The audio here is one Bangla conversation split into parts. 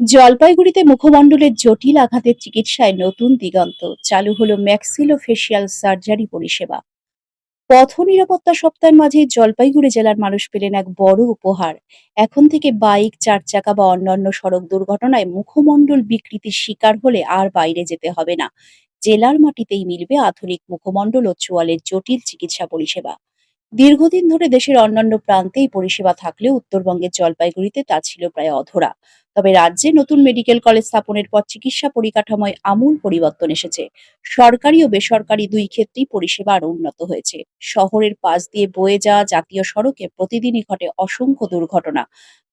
জলপাইগুড়িতে মুখমণ্ডলের জটিল আঘাতের চিকিৎসায় নতুন দিগন্ত। চালু হলো ম্যাক্সিলোফেশিয়াল সার্জারি পরিষেবা। পথ নিরাপত্তা সপ্তাহের মাঝে জলপাইগুড়ি জেলার মানুষ পেলেন এক বড় উপহার। এখন থেকে বাইক চার চাকা বা অন্যান্য সড়ক দুর্ঘটনায় মুখমণ্ডল বিকৃতির শিকার হলে আর বাইরে যেতে হবে না। জেলার মাটিতেই মিলবে আধুনিক মুখমণ্ডল ও চোয়ালের জটিল চিকিৎসা পরিষেবা। দীর্ঘদিন ধরে দেশের অন্যান্য প্রান্তে এই পরিষেবা থাকলেও উত্তরবঙ্গের জলপাইগুড়িতে তা ছিল প্রায় অধরা। তবে রাজ্যে নতুন মেডিকেল কলেজ স্থাপনের পর চিকিৎসা পরিকাঠামোয় আমূল পরিবর্তন এসেছে। সরকারি ও বেসরকারি দুই ক্ষেত্রেই পরিষেবা আরও উন্নত হয়েছে। শহরের পাশ দিয়ে বয়ে যাওয়া জাতীয় সড়কে প্রতিদিনই ঘটে অসংখ্য দুর্ঘটনা।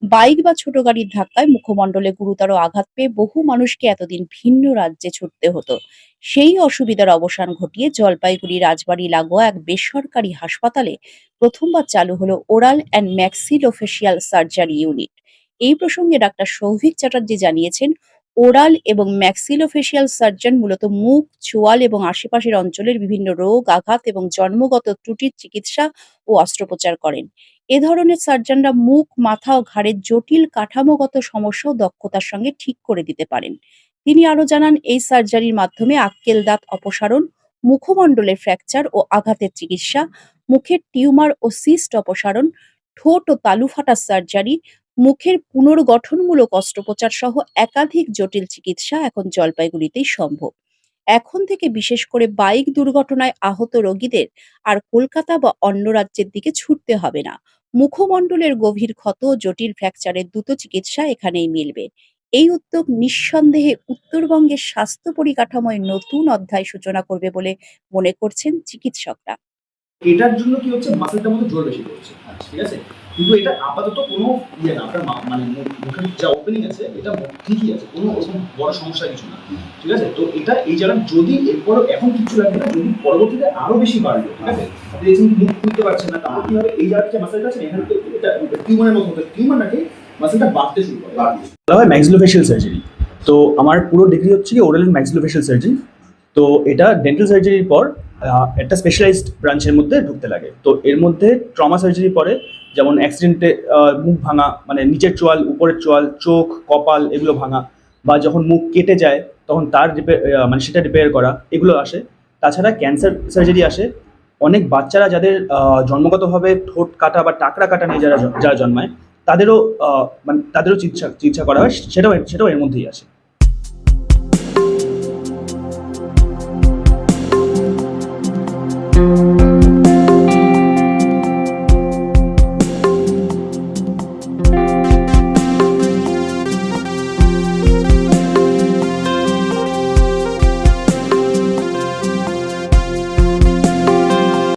বাইক বা ছোট গাড়ির ধাক্কায় মুখমণ্ডলে গুরুতর আঘাত পেয়ে বহু মানুষকে এতদিন ভিন্ন রাজ্যে ছুটতে হতো। সেই অসুবিধার অবসান ঘটিয়ে জলপাইগুড়ি, রাজবাড়ি, লাগোয়া এক বেসরকারি হাসপাতালে প্রথমবার চালু হলো oral and maxillofacial surgery unit. এই প্রসঙ্গে ডাক্তার সৌভিক চ্যাটার্জি জানিয়েছেন ওরাল এবং ম্যাক্সিলোফেশিয়াল সার্জন মূলত মুখ, চোয়াল এবং আশেপাশের অঞ্চলের বিভিন্ন রোগ, আঘাত এবং জন্মগত ত্রুটির চিকিৎসা ও অস্ত্রোপচার করেন। এ ধরনের সার্জনরা মুখ, মাথা ও ঘাড়ের জটিল কাঠামোগত সমস্যা ও দক্ষতার সঙ্গে ঠিক করে দিতে পারেন। তিনি আরও জানান, এই সার্জারির মাধ্যমে আক্কেল দাঁত অপসারণ মুখমণ্ডলের ফ্র্যাকচার ও আঘাতের চিকিৎসা, মুখের টিউমার ও সিস্ট অপসারণ, ঠোঁট ও তালু ফাটা সার্জারি মুখের পুনর্গঠনমূলক অস্ত্রোপচার সহ একাধিক জটিল চিকিৎসা এখন জলপাইগুড়িতেই সম্ভব। এখন থেকে বিশেষ করে বাইক দুর্ঘটনায় আহত রোগীদের আর কলকাতা বা অন্য রাজ্যের দিকে ছুটতে হবে না। মুখমণ্ডলের গভীর ক্ষত জটিল ফ্র্যাকচারের দ্রুত চিকিৎসা এখানেই মিলবে। এই উদ্যোগ নিঃসন্দেহে উত্তরবঙ্গের স্বাস্থ্য পরিকাঠামোয় নতুন অধ্যায় সূচনা করবে বলে মনে করছেন চিকিৎসকরা। এটার জন্য কি হচ্ছে? মাসেলটার মধ্যে জোর বেশি পড়ছে ঠিক আছে? কিন্তু এটা আপাতত কোনো ইয়ে না আপনার মানে মুখের যা ওপেনিং আছে এটা ঠিকই আছে কোনো ওরকম বড় সমস্যা কিছু না। ঠিক আছে? তো এটা এই জায়গা যদি এরপর এখন কিছু লাগবে না যদি পরবর্তীতে আরও বেশি বাড়বে ঠিক আছে? দেখছেন মুখ খুলতে পারছেন না তাহলে কি হবে এই জায়গাটা যে মাসেলটা আছে এখানে তো এটা টিউমারের মতো হতে টিউমার নাকি মাসেলটা বাড়তে শুরু করে। বলা হয় ম্যাক্সিলোফেশিয়াল সার্জারি তো আমার পুরো ডিগ্রি হচ্ছে কি ওরাল ম্যাক্সিলোফেশিয়াল সার্জারি তো এটা ডেন্টাল সার্জারির পর একটা স্পেশালাইজড ব্রাঞ্চের মধ্যে ঢুকতে লাগে। তো এর মধ্যে ট্রমা সার্জারি পরে, যেমন অ্যাক্সিডেন্টে মুখ ভাঙা মানে নিচের চোয়াল, উপরের চোয়াল, চোখ, কপাল এগুলো ভাঙা, বা যখন মুখ কেটে যায়, তখন তার রিপেয়ার মানে সেটা রিপেয়ার করা, এগুলো আসে। তাছাড়া ক্যান্সার সার্জারি আসে। অনেক বাচ্চারা যাদের জন্মগতভাবে ঠোঁট কাটা বা টাকরা কাটা নিয়ে যারা যারা জন্মায়, তাদেরও মানে তাদেরও চিকিৎসা চিকিৎসা করা হয়, সেটাও সেটাও এর মধ্যেই আসে।